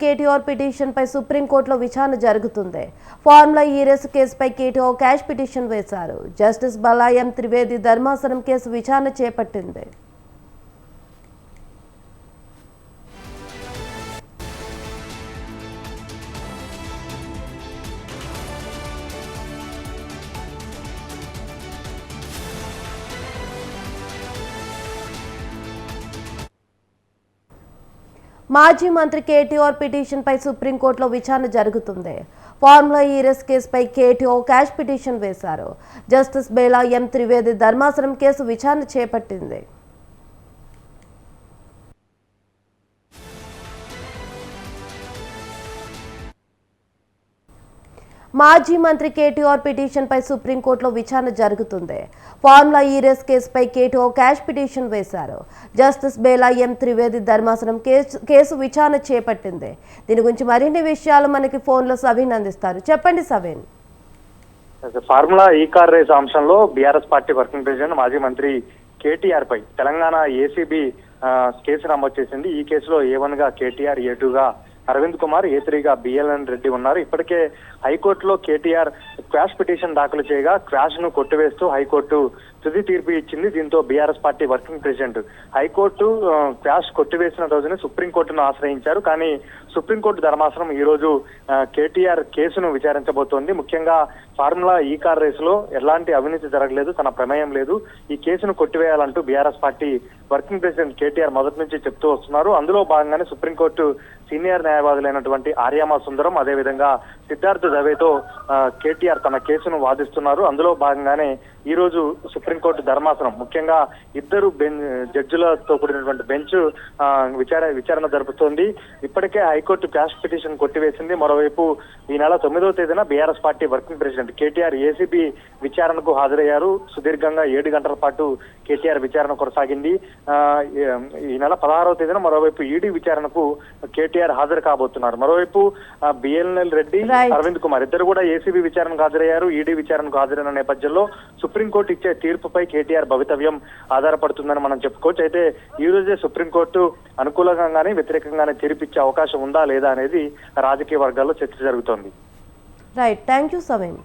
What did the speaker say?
KTR petition పై సుప్రీంకోర్టులో విచారణ జరుగుతుంది. ఫార్ములా ఈ రేస్ కేసుపై కేటీఆర్ క్యాష్ పిటిషన్ వేశారు. జస్టిస్ బలాయం త్రివేది ధర్మాసనం కేసు విచారణ చేపట్టింది. మాజీ మంత్రి కేటీఆర్ పిటిషన్ పై సుప్రీంకోర్టులో విచారణ జరుగుతుంది. ఫార్ములా ఈ రేస్ కేసుపై కేటీఆర్ క్యాష్ పిటిషన్ వేశారు. Justice Bela M. త్రివేది ధర్మాసనం కేసు విచారణ చేపట్టింది. మాజీ మంత్రి కేటీఆర్ పిటిషన్ పై సుప్రీంకోర్టులో విచారణ జరుగుతుంది. ఫార్ములా ఈ రేస్ కేసుపై కేటీఆర్ క్యాష్ పిటిషన్ వేశారు. జస్టిస్ బేలా ఎం త్రివేది ధర్మాసనం కేసు కేసు విచారణ చేపట్టింది. దీని గురించి మరిన్ని విషయాలు మనకి ఫోన్లో సవీన్ అందిస్తారు. చెప్పండి Saveen. Formula E car race అంశంలో బీఆర్ఎస్ పార్టీ వర్కింగ్ ప్రెసిడెంట్ మాజీ మంత్రి కేటీఆర్ పై తెలంగాణ ఏసీబీ కేసు నమోదు చేసింది. ఈ కేసులో ఏ వన్గా కేటీఆర్ ఏ టూ గా అరవింద్ కుమార్ ఏ త్రీగా బిఎల్ఎన్ రెడ్డి ఉన్నారు. ఇప్పటికే హైకోర్టులో కేటీఆర్ క్వాష్ పిటిషన్ దాఖలు చేయగా క్వాష్ను కొట్టివేస్తూ హైకోర్టు తుది తీర్పు ఇచ్చింది. దీంతో BRS party working president. High court ఆ, క్వాష్ కొట్టివేసిన రోజునే సుప్రీంకోర్టును ఆశ్రయించారు. కానీ సుప్రీంకోర్టు ధర్మాసనం ఈ రోజు కేటీఆర్ కేసును విచారించబోతోంది. ముఖ్యంగా ఫార్ములా ఈ కార్ రేసులో ఎలాంటి అవినీతి జరగలేదు తన ప్రమేయం లేదు. ఈ కేసును కొట్టివేయాలంటూ BRS party working president KTR మొదటి నుంచి చెప్తూ వస్తున్నారు. అందులో భాగంగానే సుప్రీంకోర్టు సీనియర్ న్యాయవాదులైనటువంటి ఆర్యామా సుందరం అదేవిధంగా సిద్ధార్థ దవేతో కేటీఆర్ తన కేసును వాదిస్తున్నారు. అందులో భాగంగానే ఈ రోజు సుప్రీంకోర్టు ధర్మాసనం. ముఖ్యంగా ఇద్దరు జడ్జిలతో కూడినటువంటి బెంచ్ విచార విచారణ జరుపుతోంది. ఇప్పటికే హైకోర్టు క్యాష్ పిటిషన్ కొట్టివేసింది. మరోవైపు ఈ నెల తొమ్మిదవ తేదీన BRS party working president KTR ACB విచారణకు హాజరయ్యారు. సుదీర్ఘంగా ఏడు గంటల పాటు కేటీఆర్ విచారణ కొనసాగింది. ఈ నెల పదహారవ తేదీన మరోవైపు ఈడీ విచారణకు కేటీఆర్ హాజరు కాబోతున్నారు. మరోవైపు బిఎల్ఎల్ రెడ్డి. అరవింద్ కుమార్ ఇద్దరు కూడా ఏసీబీ విచారణకు హాజరయ్యారు. ఈడీ విచారణకు హాజరైన నేపథ్యంలో సుప్రీంకోర్టు ఇచ్చే తీర్పుపై కేటీఆర్ భవితవ్యం ఆధారపడుతుందని మనం చెప్పుకోవచ్చు. అయితే ఈ రోజే సుప్రీంకోర్టు అనుకూలంగానే వ్యతిరేకంగానే తీర్పిచ్చే అవకాశం ఉందా లేదా అనేది రాజకీయ వర్గాల్లో చర్చ జరుగుతోంది. Right thank you Saveen